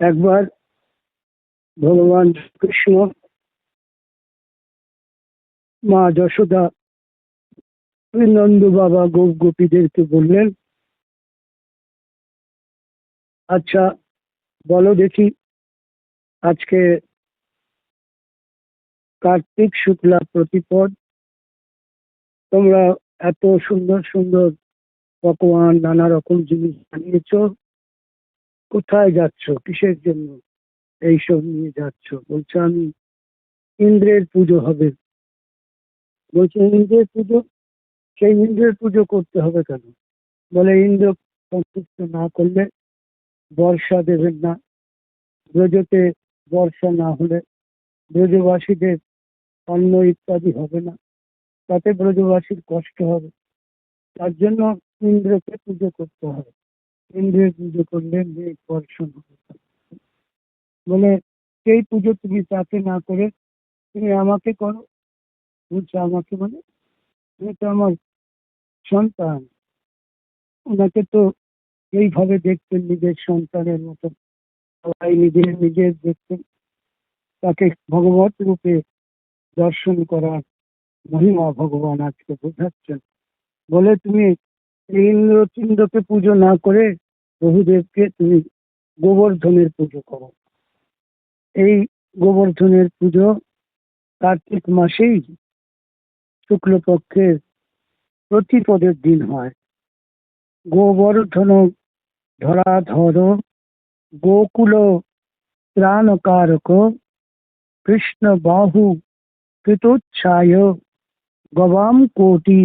একবার ভগবান কৃষ্ণ মা যশোদা নন্দ বাবা গোপ গোপীদেরকে বললেন আচ্ছা বলো দেখি, আজকে কার্তিক শুক্লা প্রতিপদ, তোমরা এত সুন্দর সুন্দর পকোয়ান নানা রকম জিনিস বানিয়েছ কোথায় যাচ্ছ? কিসের জন্য এইসব নিয়ে যাচ্ছ? বলছে, আমি ইন্দ্রের পুজো হবে। বলছে, ইন্দ্রের পুজো? সেই ইন্দ্রের পুজো করতে হবে কেন? বলে, ইন্দ্র সন্তুষ্ট না করলে বর্ষা দেবেন না। ব্রজতে বর্ষা না হলে ব্রজবাসীদের অন্ন ইত্যাদি হবে না। তাতে ব্রজবাসীর কষ্ট হবে। তার জন্য ইন্দ্রকে পুজো করতে হবে। ইন্দ্রের পুজো করলে মেঘ বর্ষণ হবে বলে, সেই পুজো তুমি তাকে না করে তুমি আমাকে করো। বলছে, আমাকে মানে? তুমি তো আমার সন্তান। ওনাকে তো এইভাবে দেখতেন, নিজের সন্তানের মতো। সবাই নিজের নিজের দেখতেন। তাকে ভগবত রূপে দর্শন করার মহিমা ভগবান আজকে বোঝাচ্ছেন। বলে, তুমি ইন্দ্রচিন্দ্রকে পুজো না করে প্রভুদেবকে তুমি গোবর্ধনের পুজো করো। এই গোবর্ধনের পুজো কার্তিক মাসেই শুক্লপক্ষের প্রতিপদের দিন হয়। গোবর্ধন ধরাধর, গোকুল ত্রাণকারক, কৃষ্ণ বাহু কৃতোচ্ছায়, গবাম কোটি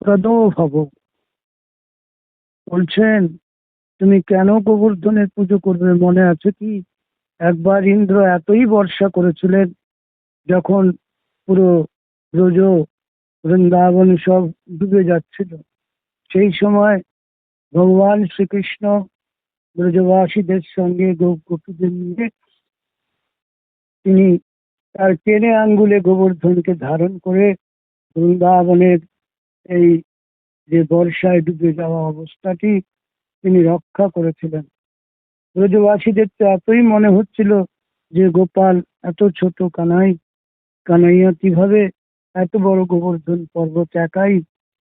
প্রদো ভব বলছেন, তুমি কেন গোবর্ধনের পুজো করবে? মনে আছে কি? একবার ইন্দ্র এতই বর্ষা করেছিলেন যখন পুরো ব্রজ, বৃন্দাবন সব ডুবে যাচ্ছিল। সেই সময় ভগবান শ্রীকৃষ্ণ ব্রজবাসীদের সঙ্গে গোপীদের নিয়ে তিনি তার টেনে আঙ্গুলে গোবর্ধনকে ধারণ করে বৃন্দাবনের এই যে বর্ষায় ডুবে যাওয়া অবস্থাটি তিনি রক্ষা করেছিলেন। ব্রজবাসীদের তো এতই মনে হচ্ছিল যে গোপাল এত ছোট কানাই। কানাইয়া কীভাবে এত বড় গোবর্ধন পর্বত একাই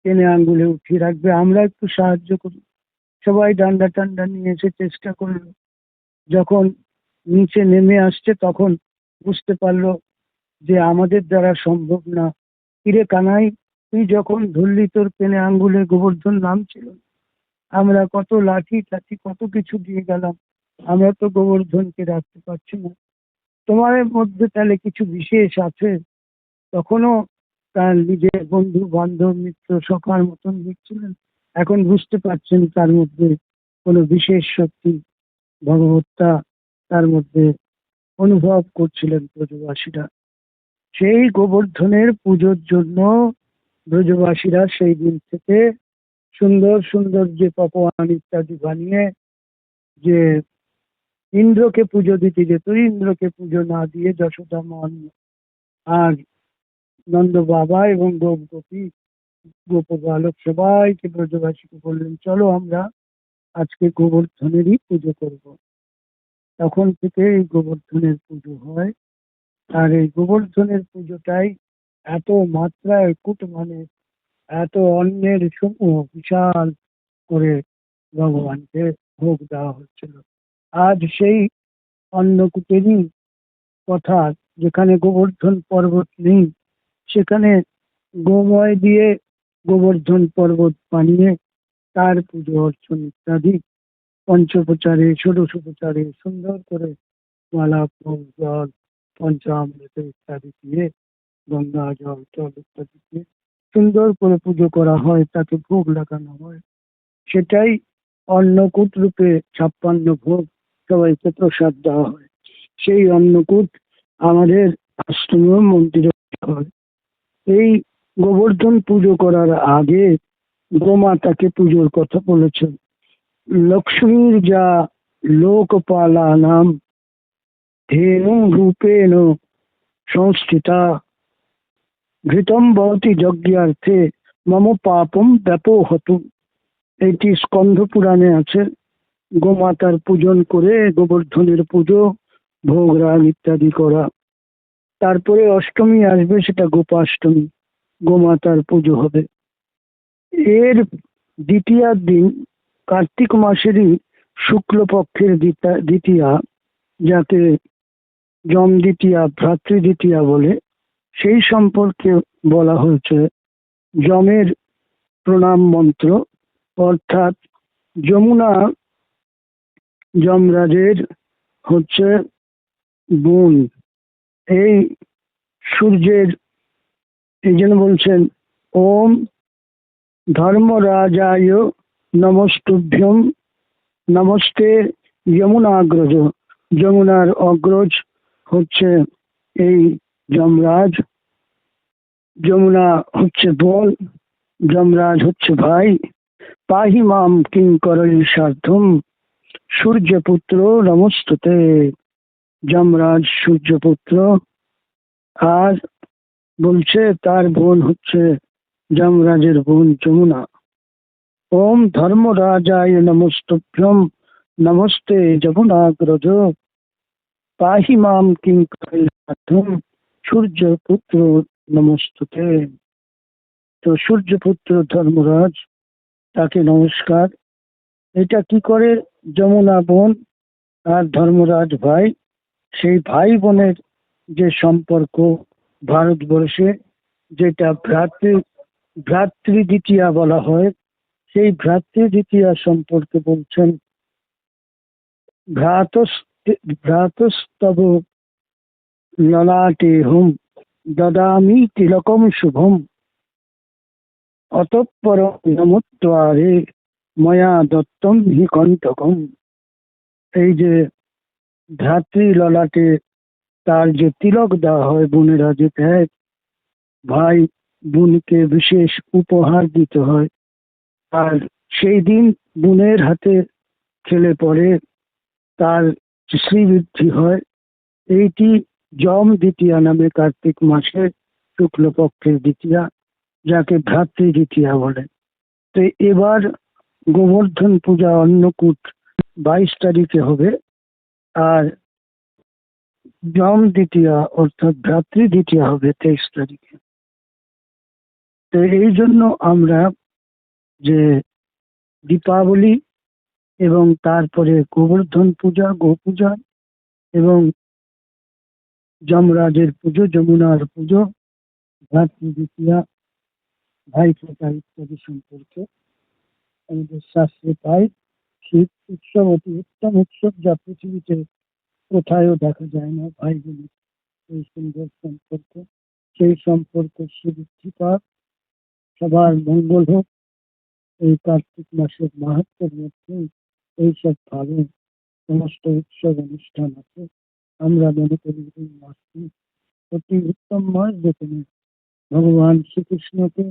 টেনে আঙ্গুলে উঠিয়ে রাখবে? আমরা একটু সাহায্য করি সবাই ডান্ডা টান্ডা নিয়ে এসে চেষ্টা করল। যখন নিচে নেমে আসছে তখন বুঝতে পারল যে আমাদের দ্বারা সম্ভব না। কিরে কানাই তুই যখন ধরলি তোর পেনে আঙ্গুলে গোবর্ধন নাম ছিল, আমরা কত লাঠি টাঠি কত কিছু দিয়ে গেলাম, আমরা তো গোবর্ধনকে রাখতে পারছি না। তোমার মধ্যে তাহলে কিছু বিশেষ আছে? তখনও তার নিজের বন্ধু, বান্ধব, মিত্র সখার মতন দেখছিলেন। এখন বুঝতে পারছেন তার মধ্যে কোনো বিশেষ শক্তি, ভগবত্তা তার মধ্যে অনুভব করছিলেন ব্রজবাসীরা। সেই গোবর্ধনের পুজোর জন্য ব্রজবাসীরা সেই দিন থেকে সুন্দর সুন্দর যে পকওয়ান ইত্যাদি বানিয়ে যে ইন্দ্রকে পুজো দিতে যেত, ইন্দ্রকে পুজো না দিয়ে যশোদা মন আর নন্দ বাবা এবং গোপ গোপী গোপ বালক সবাইকে ব্রজবাসীকে বললেন, চলো আমরা আজকে গোবর্ধনেরই পুজো করব। তখন থেকে এই গোবর্ধনের পুজো হয়। আর এই গোবর্ধনের পুজোটাই এত মাত্রায় কুট মানে এত অন্যের সমূহ বিশাল করে ভগবানকে ভোগ দেওয়া হচ্ছিল। আজ সেই অন্নকূটেরই কথা যেখানে গোবর্ধন পর্বত নেই, সেখানে গোময় দিয়ে গোবর্ধন পর্বত বানিয়ে তার পুজো অর্চন ইত্যাদি পঞ্চোপচারে ষোড়শোপচারে সুন্দর করে মালা, ফুল, জল, পঞ্চামৃত ইত্যাদি দিয়ে গঙ্গা জল জল ইত্যাদি দিয়ে সুন্দর করে পুজো করা হয় তাকে ভোগ লাগানো হয়। সেটাই অন্নকূট রূপে ছাপ্পান্ন ভোগ সবাইকে প্রসাদ দেওয়া হয়। সেই অন্নকূট আমাদের আশ্রম মন্দিরে হয়। এই গোবর্ধন পুজো করার আগে গোমাতাকে পুজোর কথা বলেছেন। লক্ষ্মীর যা লোকপালা নাম ধেনু রূপেণ সংস্থিতা ঘৃতম ভবতি যজ্ঞার্থে মম পাপম ব্যাপোহতু এটি স্কন্ধ পুরাণে আছে। গোমাতার পূজন করে গোবর্ধনের পুজো ভোগ রাগ ইত্যাদি করা তারপরে অষ্টমী আসবে, সেটা গোপাষ্টমী। গোমাতার পুজো হবে। এর দ্বিতীয় দিন, কার্তিক মাসেরই শুক্লপক্ষের দ্বিতীয়া, যাকে যম দ্বিতীয়া, ভ্রাতৃ দ্বিতীয়া বলে। সেই সম্পর্কে বলা হয়েছে, যমের প্রণাম মন্ত্র, অর্থাৎ যমুনা যমরাজের হচ্ছে বোন। এই সূর্যের, এই জন্য বলছেন, ওম ধর্মরাজায় নমস্তুভ্যম, নমস্তে যমুনাগ্রজ। যমুনার অগ্রজ হচ্ছে এই যমরাজ, যমুনা হচ্ছে বোন, যমরাজ হচ্ছে ভাই, পাহি মাম কিং করলি সার্ধম সূর্যপুত্র নমস্তুতে, যমরাজ সূর্যপুত্র। আর বলছে তার বোন হচ্ছে যমরাজের বোন যমুনা। ওম ধর্মরাজায় নমস্তুভ্যম, নমস্তে যমুনাগ্রজ। পাহি মাম কিং সাধ্যম সূর্যপুত্র নমস্তুতে। তো সূর্যপুত্র ধর্মরাজ, তাকে নমস্কার। এটা কি করে যমুনা বোন আর ধর্মরাজ ভাই? সেই ভাই বোনের যে সম্পর্ক ভারতবর্ষে, যেটা ভ্রাতৃ ভ্রাতৃ দ্বিতীয়া বলা হয়, সেই ভ্রাতৃ দ্বিতীয়া সম্পর্কে বলছেন ভ্রাতস ভ্রাতস্তব হুম দদামি তিলকম শুভম। অতঃপর নমোদ্বারে ময়া দত্তম হি কণ্টকম এই যে ভ্রাতৃ ললাটে তার যে তিলক দেওয়া হয় বোনেরা যে দেয় ভাই বোনকে বিশেষ উপহার দিতে হয়। আর সেই দিন বোনের হাতে খেলে পড়ে তার শ্রীবৃদ্ধি হয়। এইটি যম দ্বিতীয়া নামে কার্তিক মাসের শুক্লপক্ষের দ্বিতীয়া, যাকে ভ্রাতৃ দ্বিতীয়া বলে। তো এবার গোবর্ধন পূজা অন্নকূট বাইশ তারিখে হবে আর যম দ্বিতীয়া অর্থাৎ ভ্রাতৃ দ্বিতীয়া হবে তেইশ তারিখে। তো এই জন্য আমরা যে দীপাবলি এবং তারপরে গোবর্ধন পূজা, গো পূজা এবং যমরাজের পুজো, যমুনার পুজো ভ্রাতৃ দ্বিতীয়া ভাইফোঁটা ইত্যাদি সম্পর্কে। আমাদের শাস্ত্রে পাই শীত উৎসব, অতি উত্তম উৎসব যা পৃথিবীতে কোথায়ও দেখা যায় না। ভাই বোনের এই সুন্দর সম্পর্ক, সেই সম্পর্ক সুবৃদ্ধি পাক সবার মঙ্গল হোক। এই কার্তিক মাসের মাহাত্মের মধ্যে এইসব ভাবে সমস্ত উৎসব অনুষ্ঠান আছে। আমরা মনে করি এই মাসটি অতি উত্তম মাস যেখানে ভগবান শ্রীকৃষ্ণকে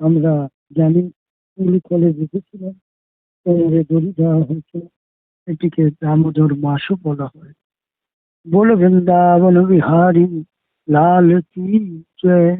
আমরা জানি, স্কুল, কলেজে গেছিলাম কোমরে দড়ি দেওয়া হয়েছে, এটিকে দামোদর মাসও বলা হয়। বল বৃন্দাবন বিহারী, লাল কি জয়